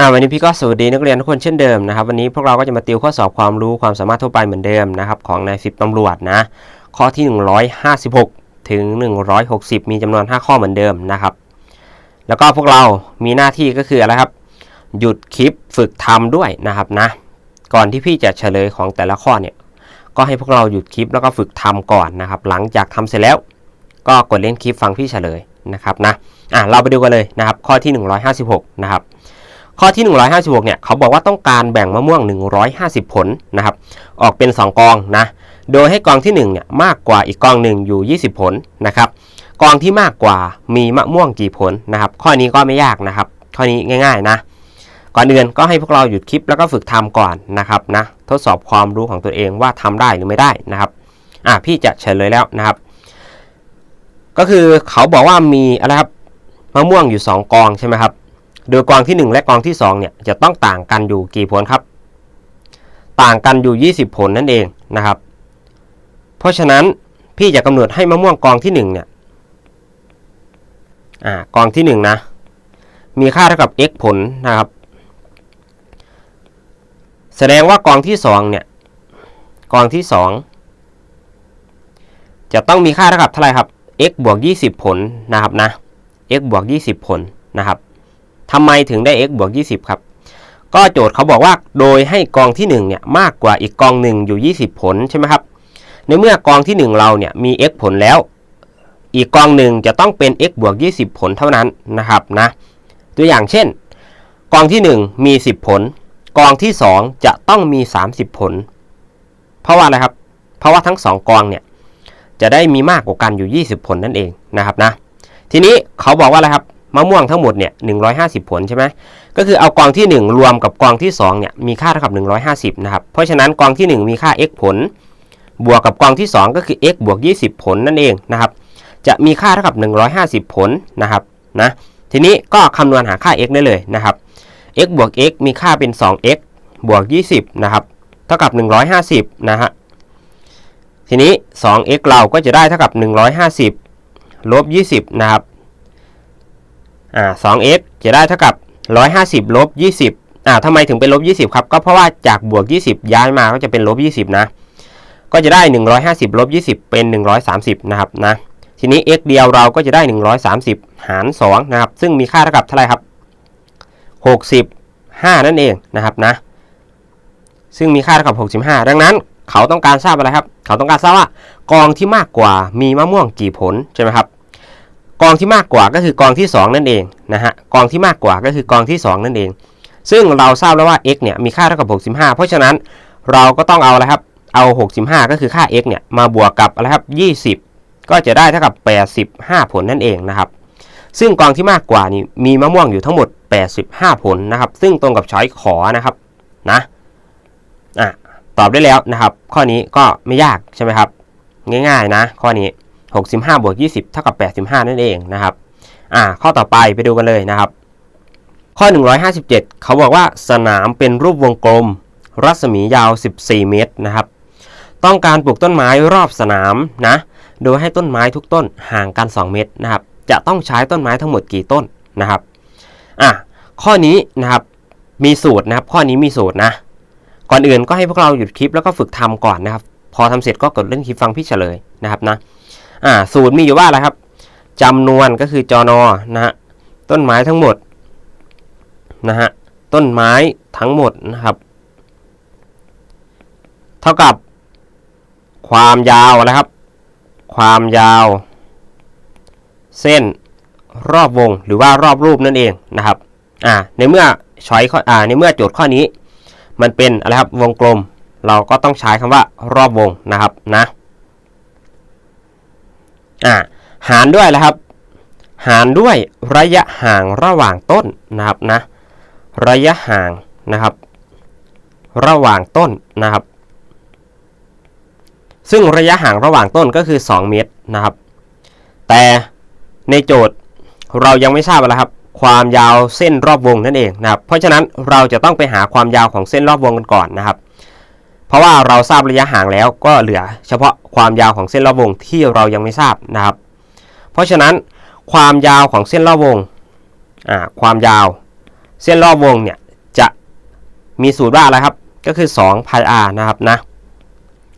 อ่าวันนี้พี่ก็สวัสดีนักเรียนทุกคนเช่นเดิมนะครับวันนี้พวกเราก็จะมาติวข้อสอบความรู้ความสามารถทั่วไปเหมือนเดิมนะครับของนายสิบตำรวจนะข้อที่ 156 ถึง 160 มีจำนวน 5 ข้อเหมือนเดิมนะครับ แล้วก็พวกเรามีหน้าที่ก็คืออะไรครับ หยุดคลิปฝึกทำด้วยนะครับนะก่อนที่พี่จะเฉลยของแต่ละข้อเนี่ยก็ให้พวกเราหยุดคลิปแล้วก็ฝึกทำก่อนนะครับ หลังจากทำเสร็จแล้ว ก็กดเล่นคลิปฟังพี่เฉลยนะครับนะอะเราไปดูกันเลยนะครับข้อที่ 156 นะครับ ข้อที่ 156 เนี่ยเขาบอกว่าต้องการแบ่งมะม่วง 150 ผลนะครับ ออกเป็น 2 กองนะ โดยให้กองที่ 1 เนี่ยมากกว่าอีกกองหนึ่งอยู่ 20 ผลนะครับ กองที่มากกว่ามีมะม่วงกี่ผลนะครับ ข้อนี้ก็ไม่ยากนะครับ ข้อนี้ง่าย ๆนะ ก่อนอื่นก็ให้พวกเราหยุดคลิปแล้วก็ฝึกทำก่อนนะครับนะ ทดสอบความรู้ของตัวเองว่าทำได้หรือไม่ได้นะครับ อะพี่จะเฉลยแล้วนะครับ ก็คือเขาบอกว่ามีอะไรครับ มะม่วงอยู่ 2 กองใช่ไหมครับ โดยกองที่ 1 และกองที่2เนี่ยจะต้องต่างกันอยู่กี่ผลครับ ต่างกันอยู่ 20 ผลนั่นเองนะครับ เพราะฉะนั้นพี่จะกำหนดให้มะม่วงกองที่1เนี่ยอ่ากองที่ 1 นะ มีค่าเท่ากับ x ผลนะครับ แสดงว่ากองที่2เนี่ยกองที่ 2 จะต้องมีค่าเท่ากับเท่าไหร่ครับ x บวก 20 ผลนะครับนะ x บวก 20 ผลนะครับ ทำไมถึงได้ x บวก 20 ครับ ก็โจทย์เขาบอกว่าโดยให้กองที่ 1 เนี่ย มากกว่าอีกกองหนึ่งอยู่ 20 ผลใช่ไหมครับ ในเมื่อกองที่ 1 เราเนี่ยมี x ผลแล้ว อีกกองหนึ่งจะต้องเป็น x บวก 20 ผลเท่านั้นนะครับนะ ตัวอย่างเช่น กองที่ 1 มี 10 ผล กองที่ 2 จะต้องมี 30 ผล เพราะว่าอะไรครับ เพราะว่าทั้ง 2 กองเนี่ยจะได้มีมากกว่ากันอยู่ 20 ผลนั่นเองนะครับนะ ทีนี้เขาบอกว่าอะไรครับ มะม่วงทั้งหมดเนี่ย150 ผลใช่ไหมก็คือเอากองที่ 1 รวมกับกองที่2เนี่ยมีค่าเท่ากับ 150 นะครับ เพราะฉะนั้นกองที่ 1 มีค่า x ผล บวกกับกองที่ 2 ก็คือ x บวก 20 ผลนั่นเองนะครับ จะมีค่าเท่ากับ 150 ผลนะครับนะทีนี้ก็คำนวณหาค่า x ได้เลยนะครับ x บวก x มีค่าเป็น 2x บวก 20 นะครับ เท่ากับ 150 นะฮะ ทีนี้ 2x เราก็จะได้เท่ากับ 150 ลบ 20 นะครับ อ่า 2x จะได้เท่ากับ 150ลบ20อ่าทำไมถึงเป็นลบ20ครับ ก็เพราะว่าจากบวก 20 ย้ายมาก็จะเป็นลบ20นะ ก็จะได้ 150ลบ20 เป็น 130 นะครับนะ ทีนี้ x เดียวเราก็จะได้ 130 หาร2นะครับ ซึ่งมีค่าเท่ากับเท่าไหร่ครับ 65 นั่นเองนะครับนะ ซึ่งมีค่าเท่ากับ 65 ดังนั้นเขาต้องการทราบอะไรครับ เขาต้องการทราบว่ากองที่มากกว่ามีมะม่วงกี่ผลใช่ไหมครับ กองที่มากกว่าก็คือกองที่ 2 นั่นเองนะฮะกองที่มากกว่าก็คือกองที่ 2 นั่นเอง ซึ่งเราทราบแล้วว่า x เนี่ยมีค่าเท่ากับ 65 เพราะฉะนั้นเราก็ต้องเอาอะไรครับเอา 65 ก็คือค่า x เนี่ยมาบวกกับอะไรครับ 20 ก็จะได้เท่ากับ 85 ผลนั่นเองนะครับซึ่งกองที่มากกว่านี่มีมะม่วงอยู่ทั้งหมด 85 ผลนะครับ ซึ่งตรงกับช้อยขอนะครับนะอะตอบได้แล้วนะครับ ข้อนี้ก็ไม่ยากใช่ไหมครับ ง่ายๆนะ ข้อนี้ 65บวก20 เท่ากับ 85 นั่นเองนะครับ อ่า ข้อต่อไปไปดูกันเลยนะครับ ข้อ 157 เขาบอกว่าสนามเป็นรูปวงกลม รัศมียาว 14 เมตรนะครับ ต้องการปลูกต้นไม้รอบสนามนะ โดยให้ต้นไม้ทุกต้นห่างกัน 2 เมตรนะครับ จะต้องใช้ต้นไม้ทั้งหมดกี่ต้นนะครับ อะ ข้อนี้นะครับ มีสูตรนะครับ ข้อนี้มีสูตรนะ ก่อนอื่นก็ให้พวกเราหยุดคลิปแล้วก็ฝึกทำก่อนนะครับ พอทำเสร็จก็กดเล่นคลิปฟังพี่เฉลยนะครับนะ อ่าสูตรมีอยู่ว่าอะไรครับจำนวนก็คือจอนอนะฮะต้นไม้ทั้งหมดนะฮะต้นไม้ทั้งหมดนะครับ เท่ากับ ความยาวนะครับ ความยาว เส้นรอบวงหรือว่ารอบรูปนั่นเองนะครับอ่าในเมื่อช้อยข้ออ่าในเมื่อโจทย์ข้อนี้ มันเป็นอะไรครับวงกลม เราก็ต้องใช้คำว่ารอบวงนะครับนะ อ่าหารด้วยนะครับ หารด้วยระยะห่างระหว่างต้นนะครับนะ ระยะห่างนะครับ ระหว่างต้นนะครับ ซึ่งระยะห่างระหว่างต้นก็คือ 2 เมตรนะครับ แต่ในโจทย์เรายังไม่ทราบอะครับ ความยาวเส้นรอบวงนั่นเองนะครับ เพราะฉะนั้นเราจะต้องไปหาความยาวของเส้นรอบวงกันก่อนนะครับ เพราะว่าเราทราบระยะห่างแล้วก็เหลือเฉพาะความยาวของเส้นรอบวงที่เรายังไม่ทราบนะครับ เพราะฉะนั้นความยาวของเส้นรอบวงอ่าความยาวเส้นรอบวงเนี่ยจะมีสูตรว่าอะไรครับ ก็คือ2 pi r นะครับนะ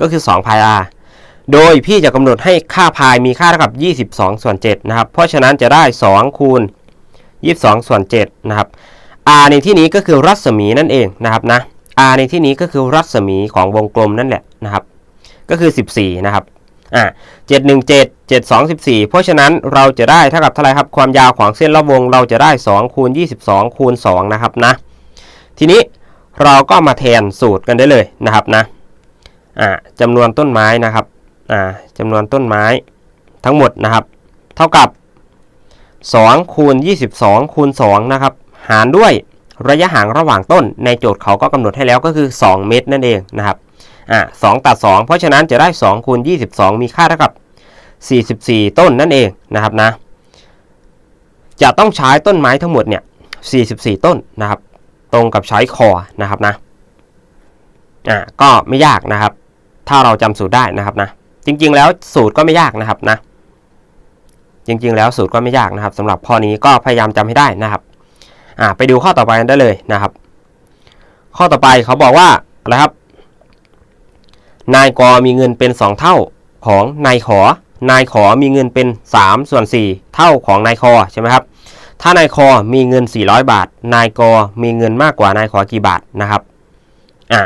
ก็คือ2 pi r โดยพี่จะกำหนดให้ค่าพายมีค่าเท่ากับ 22 ส่วน 7 นะครับ เพราะฉะนั้นจะได้ 2 คูณ 22 ส่วน 7 นะครับ r ในที่นี้ก็คือรัศมีนั่นเองนะครับนะ r ในที่นี้ก็คือรัศมีของวงกลมนั่นแหละนะครับ ก็คือ 14 นะครับอ่า717 7214 เพราะฉะนั้นเราจะได้เท่ากับเท่าไหร่ครับความยาวของเส้นรอบวงเราจะได้ 2 คูณ 22 คูณ 2 นะครับนะ ทีนี้เราก็มาแทนสูตรกันได้เลยนะครับนะอ่าจำนวนต้นไม้นะครับอ่าจำนวนต้นไม้ทั้งหมดนะครับ เท่ากับ 2 คูณ 22 คูณ 2 นะครับ หารด้วย ระยะห่างระหว่างต้นในโจทย์เขาก็กำหนดให้แล้วก็คือ 2 เมตรนั่นเองนะครับอ่า2ตัด 2 เพราะฉะนั้นจะได้2คูณ22 มีค่าเท่ากับ 44 ต้นนั่นเองนะครับนะจะต้องใช้ต้นไม้ทั้งหมดเนี่ย 44 ต้นนะครับ ตรงกับใช้คอนะครับนะอ่าก็ไม่ยากนะครับ ถ้าเราจำสูตรได้นะครับนะจริง ๆ แล้วสูตรก็ไม่ยากนะครับนะจริง ๆ แล้วสูตรก็ไม่ยากนะครับสำหรับข้อนี้ก็พยายามจำให้ได้นะครับ อ่าไปดูข้อต่อไปกันได้เลยนะครับ ข้อต่อไปเขาบอกว่าอะไรครับ นายกมีเงินเป็น 2 เท่าของนายขอ นายขอมีเงินเป็น 3 ส่วน 4 เท่าของนายคอใช่ไหมครับ ถ้านายคอมีเงิน 400 บาท นายกมีเงินมากกว่านายขอกี่บาทนะครับอ่า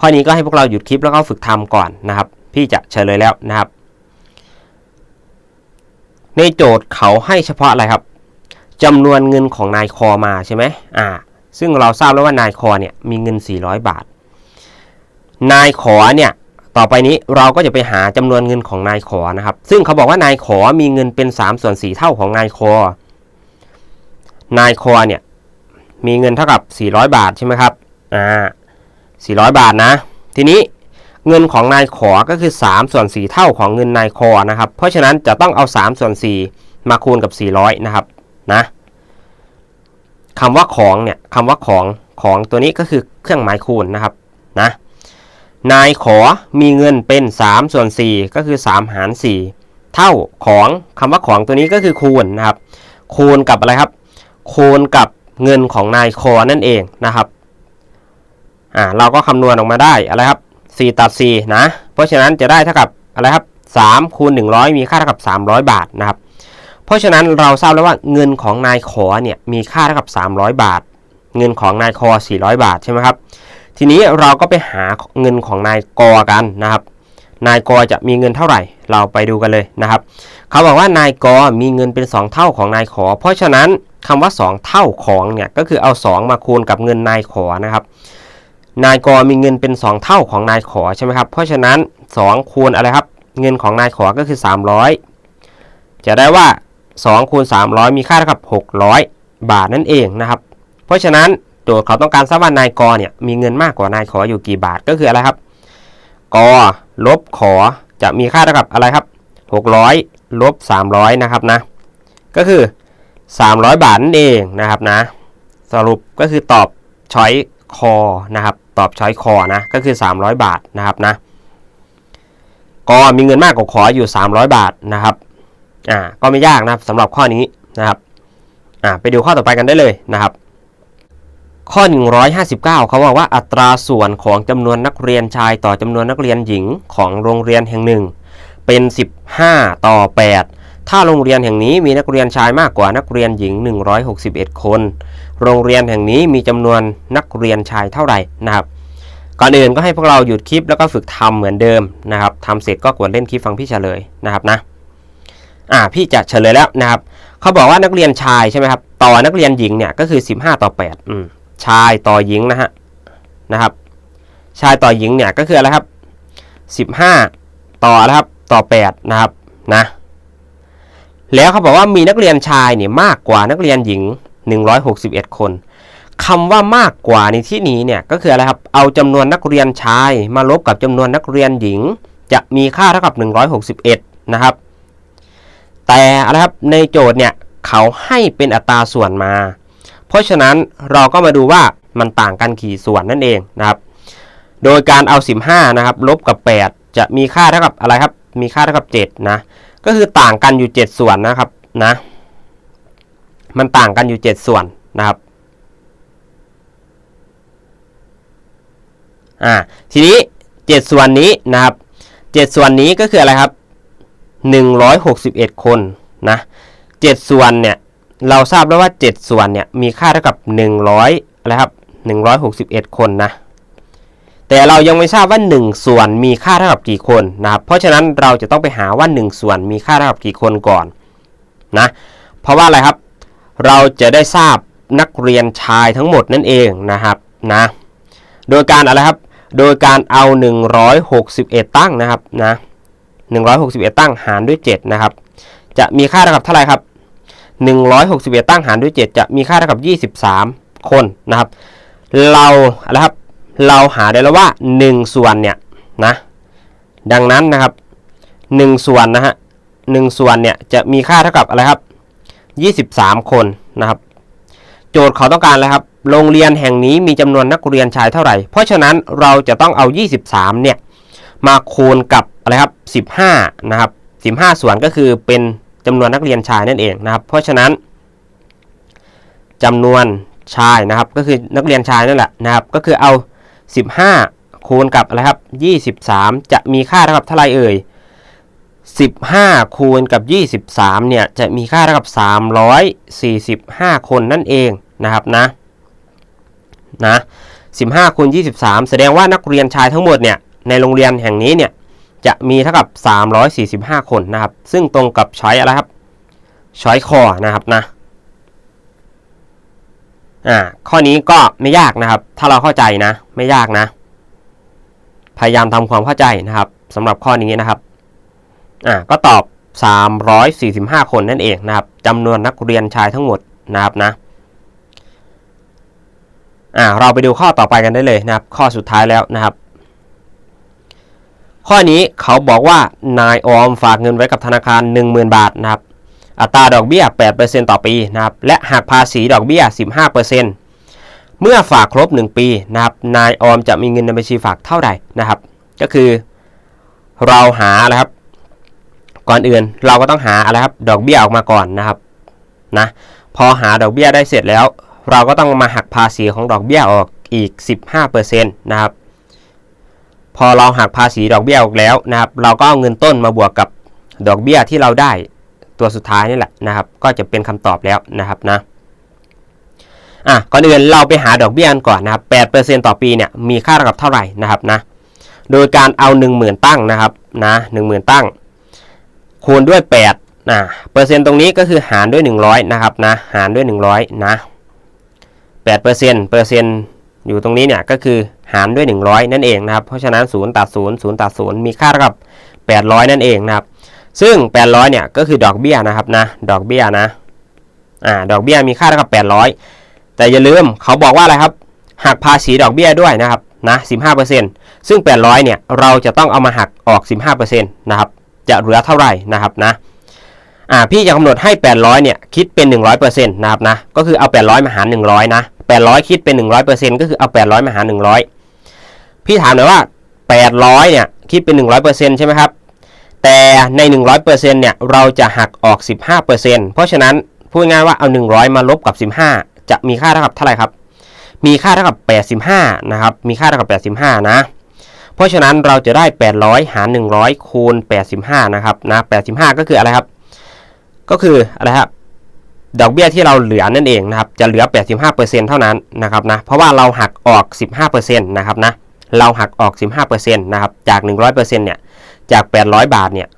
ข้อนี้ก็ให้พวกเราหยุดคลิปแล้วก็ฝึกทำก่อนนะครับ พี่จะเฉลยแล้วนะครับ ในโจทย์เขาให้เฉพาะอะไรครับ จำนวนเงินของนายคอมาใช่ไหมอ่า ซึ่งเราทราบแล้วว่านายคอเนี่ยมีเงิน 400 บาท นายขอเนี่ยต่อไปนี้เราก็จะไปหาจำนวนเงินของนายขอนะครับ ซึ่งเขาบอกว่านายขอมีเงินเป็น3ส่วน4เท่าของนายคอ นายคอเนี่ยมีเงินเท่ากับ 400 บาทใช่ไหมครับ อ่า 400 บาทนะ ทีนี้เงินของนายขอก็คือ3ส่วน4เท่าของเงินนายคอนะครับ เพราะฉะนั้นจะต้องเอา3ส่วน4มาคูณกับ 400 นะครับ นะคำว่าของเนี่ยคำว่าของของตัวนี้ก็คือเครื่องหมายคูณนะครับนะนายขอมีเงินเป็น 3 ส่วน 4 ก็คือ 3 หาร 4 เท่าของคำว่าของตัวนี้ก็คือคูณนะครับ คูณกับอะไรครับ คูณกับเงินของนายคอนั่นเองนะครับอ่าเราก็คำนวณออกมาได้อะไรครับ 4 ตัด 4 นะ เพราะฉะนั้นจะได้เท่ากับอะไรครับ3คูณ100 มีค่าเท่ากับ 300 บาทนะครับ เพราะฉะนั้นเราทราบแล้วว่าเงินของนายขอเนี่ยมีค่าเท่ากับ 300 บาท เงินของนายคอ 400 บาทใช่ไหมครับ ทีนี้เราก็ไปหาเงินของนายกอกันนะครับ นายกอจะมีเงินเท่าไหร่ เราไปดูกันเลยนะครับ เขาบอกว่านายกอมีเงินเป็น 2 เท่าของนายขอ เพราะฉะนั้นคำว่า 2 เท่าของเนี่ยก็คือเอา 2 มาคูณกับเงินนายขอนะครับ นายกมีเงินเป็น 2 เท่าของนายขอใช่ไหมครับ เพราะฉะนั้น 2 คูณอะไรครับ เงินของนายขอก็คือ 300 จะได้ว่า 2คูณ300 มีค่าเท่ากับ 600 บาทนั่นเองนะครับ เพราะฉะนั้นโจทย์เขาต้องการทราบว่านายกเนี่ยมีเงินมากกว่านายขออยู่กี่บาทก็คืออะไรครับกลบขอจะมีค่าเท่ากับอะไรครับ 600ลบ300 นะครับนะ ก็คือ 300 บาทนั่นเองนะครับนะ สรุปก็คือตอบช้อยคอนะครับ ตอบช้อยคอนะ ก็คือ 300 บาทนะครับนะกมีเงินมากกว่าขออยู่ 300 บาทนะครับ อ่าก็ไม่ยากนะครับสำหรับข้อนี้นะครับอ่าไปดูข้อต่อไปกันได้เลยนะครับ ข้อ 159 เขาบอกว่าอัตราส่วนของจำนวนนักเรียนชายต่อจำนวนนักเรียนหญิงของโรงเรียนแห่งหนึ่ง เป็น 15 ต่อ 8 ถ้าโรงเรียนแห่งนี้มีนักเรียนชายมากกว่านักเรียนหญิง 161 คน โรงเรียนแห่งนี้มีจำนวนนักเรียนชายเท่าไหร่นะครับก่อนอื่นก็ให้พวกเราหยุดคลิปแล้วก็ฝึกทำเหมือนเดิมนะครับทำเสร็จก็กดเล่นคลิปฟังพี่เฉลยนะครับนะ อ่าพี่จะเฉลยแล้วนะครับเขาบอกว่านักเรียนชายใช่ไหมครับต่อนักเรียนหญิงเนี่ยก็คือ 15 ต่อ8อืมชายต่อหญิงนะฮะนะครับ ชายต่อหญิงเนี่ยก็คืออะไรครับ 15 ต่ออะไรครับต่อ 8 นะครับนะแล้วเขาบอกว่ามีนักเรียนชายเนี่ยมากกว่านักเรียนหญิง 161 คนคำว่ามากกว่าในที่นี้เนี่ยก็คืออะไรครับเอาจำนวนนักเรียนชายมาลบกับจำนวนนักเรียนหญิง จะมีค่าเท่ากับ 161 นะครับ แต่อะไรครับในโจทย์เนี่ยเขาให้เป็นอัตราส่วนมา เพราะฉะนั้นเราก็มาดูว่ามันต่างกันกี่ส่วนนั่นเองนะครับ โดยการเอา 15 นะครับ ลบกับ 8 จะมีค่าเท่ากับอะไรครับ มีค่าเท่ากับ 7 นะ ก็คือต่างกันอยู่ 7 ส่วนนะครับนะ มันต่างกันอยู่ 7 ส่วนนะครับ อ่า ทีนี้ 7 ส่วนนี้นะครับ 7 ส่วนนี้ก็คืออะไรครับ 161 คนนะ7ส่วนเนี่ยเราทราบแล้วว่า 7 ส่วนเนี่ยมีค่าเท่ากับ 100อะไรครับ161 คนนะแต่เรายังไม่ทราบว่า 1 ส่วนมีค่าเท่ากับกี่คนนะครับเพราะฉะนั้นเราจะต้องไปหาว่า 1 ส่วนมีค่าเท่ากับกี่คนก่อนนะเพราะว่าอะไรครับ เราจะได้ทราบนักเรียนชายทั้งหมดนั่นเองนะครับนะโดยการอะไรครับโดยการเอา 161 ตั้งนะครับนะ 161 ตั้งหารด้วย7นะครับจะมีค่าเท่ากับเท่าไหร่ครับ161 ตั้งหารด้วย 7 จะมีค่าเท่ากับ 23 คนนะครับ เราอะไรครับเราหาได้แล้วว่า 1 ส่วนเนี่ยนะดังนั้นนะครับ 1 ส่วนนะฮะ1ส่วนเนี่ยจะมีค่าเท่ากับอะไรครับ 23 คนนะครับโจทย์เขาต้องการอะไรครับ โรงเรียนแห่งนี้มีจำนวนนักเรียนชายเท่าไหร่ เพราะฉะนั้นเราจะต้องเอา 23 เนี่ย มาคูณกับ อะไรครับ 15 นะครับ 15 ส่วนก็คือเป็นจำนวนนักเรียนชายนั่นเองนะครับ เพราะฉะนั้นจำนวนชายนะครับ ก็คือนักเรียนชายนั่นแหละนะครับ ก็คือเอา 15 คูณกับอะไรครับ 23 จะมีค่าเท่ากับเท่าไรเอ่ย 15 คูณกับ 23 เนี่ยจะมีค่าเท่ากับ 345 คนนั่นเองนะครับนะนะ15คูณ23 แสดงว่านักเรียนชายทั้งหมดเนี่ยในโรงเรียนแห่งนี้เนี่ย จะมีเท่ากับ 345 คนนะครับ ซึ่งตรงกับช้อยอะไรครับช้อยคอนะครับนะอ่าข้อนี้ก็ไม่ยากนะครับ ถ้าเราเข้าใจนะไม่ยากนะ พยายามทำความเข้าใจนะครับสำหรับข้อนี้นะครับอ่าก็ตอบ 345 คนนั่นเองนะครับจำนวนนักเรียนชายทั้งหมดนะครับนะอ่าเราไปดูข้อต่อไปกันได้เลยนะครับ ข้อสุดท้ายแล้วนะครับ ข้อนี้เขาบอกว่านายออมฝากเงินไว้กับธนาคาร 10,000 บาทนะครับ อัตราดอกเบี้ย 8%ต่อปีนะครับ และหักภาษีดอกเบี้ย 15%เมื่อฝากครบ 1 ปีนะครับ นายออมจะมีเงินในบัญชีฝากเท่าไหร่นะครับ ก็คือเราหาอะไรครับ ก่อนอื่นเราก็ต้องหาอะไรครับ ดอกเบี้ยออกมาก่อนนะครับ นะ พอหาดอกเบี้ยได้เสร็จแล้ว เราก็ต้องมาหักภาษีของดอกเบี้ยออกอีก 15%นะครับ พอเราหักภาษีดอกเบี้ยออกแล้วนะครับ เราก็เอาเงินต้นมาบวกกับดอกเบี้ยที่เราได้ตัวสุดท้ายนี่แหละนะครับ ก็จะเป็นคำตอบแล้วนะครับนะอะก่อนอื่นเราไปหาดอกเบี้ยกันก่อนนะครับ8%ต่อปีเนี่ยมีค่าเท่ากับเท่าไหร่นะครับนะโดยการเอา 10,000 ตั้งนะครับนะ10,000 ตั้ง คูณด้วย8นะเปอร์เซ็นต์ตรงนี้ก็คือหารด้วย 100นะครับนะหารด้วย 100นะ8เปอร์เซ็นต์เป อยู่ตรงนี้เนี่ยก็คือหารด้วย 100 นั่นเองนะครับ เพราะฉะนั้น 0 ตัด 0 0 ตัด 0 มีค่าเท่ากับ 800 นั่นเองนะครับ ซึ่ง 800 เนี่ยก็คือดอกเบี้ยนะครับนะ ดอกเบี้ยนะ อ่า ดอกเบี้ยมีค่าเท่ากับ 800 แต่อย่าลืมเขาบอกว่าอะไรครับ หักภาษีดอกเบี้ยด้วยนะครับนะ 15%ซึ่ง 800 เนี่ยเราจะต้องเอามาหักออก 15%นะครับ จะเหลือเท่าไหร่นะครับนะ อ่า พี่จะกำหนดให้ 800 เนี่ยคิดเป็น 100%นะครับนะ ก็คือเอา 800 มาหาร 100 นะ 800 คิดเป็น 100%ก็คือเอา 800 มาหาร 100 พี่ถามหน่อยว่า 800 เนี่ย คิดเป็น 100%ใช่ไหมครับ แต่ใน 100%เนี่ย เราจะหักออก 15%เพราะฉะนั้นพูดง่ายว่าเอา 100 มาลบกับ 15 จะมีค่าเท่ากับเท่าไหร่ครับ มีค่าเท่ากับ 85 นะครับ มีค่าเท่ากับ 85 นะ เพราะฉะนั้นเราจะได้ 800 หาร 100 คูณ 85 นะครับ นะ 85 ก็คืออะไรครับ ก็คืออะไรครับ ดอกเบี้ยที่เราเหลือนั่นเองนะครับจะเหลือ 85%เท่านั้นนะครับนะเพราะว่าเราหักออก 15%นะครับนะเราหักออก 15%นะครับจาก 100%เนี่ยจาก 800 บาทเนี่ย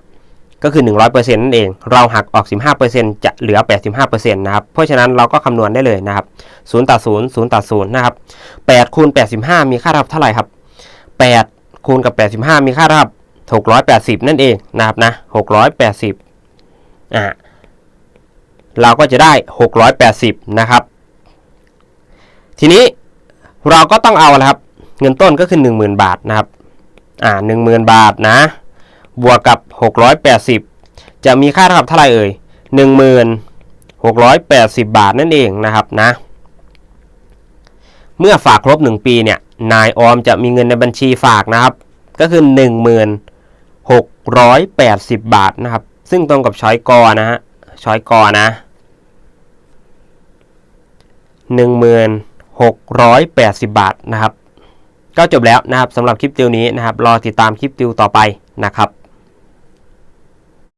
ก็คือ 100%นั่นเอง เราหักออก 15%จะเหลือ 85%นะครับ เพราะฉะนั้นเราก็คำนวณได้เลยนะครับ0ตัด0 0ตัด0นะครับ8คูณ85 มีค่าเท่ากับเท่าไหร่ครับ 8 คูณกับ 85 มีค่าเท่ากับ 680 นั่นเองนะครับนะ680อ่า เราก็จะได้ 680 นะครับ ทีนี้เราก็ต้องเอาอะครับ เงินต้นก็คือ 10,000 บาทนะครับ อ่า10,000 บาทนะ บวกกับ 680 จะมีค่าเท่ากับเท่าไหร่เอ่ย1680 บาทนั่นเองนะครับนะ เมื่อฝากครบ 1 ปีเนี่ย นายออมจะมีเงินในบัญชีฝากนะครับ ก็คือ 1680 บาทนะครับ ซึ่งตรงกับช้อยกอนะฮะช้อยกอนะ 1680 บาทนะครับ ก็จบแล้วนะครับสำหรับคลิปติวนี้นะครับ รอติดตามคลิปติวต่อไปนะครับ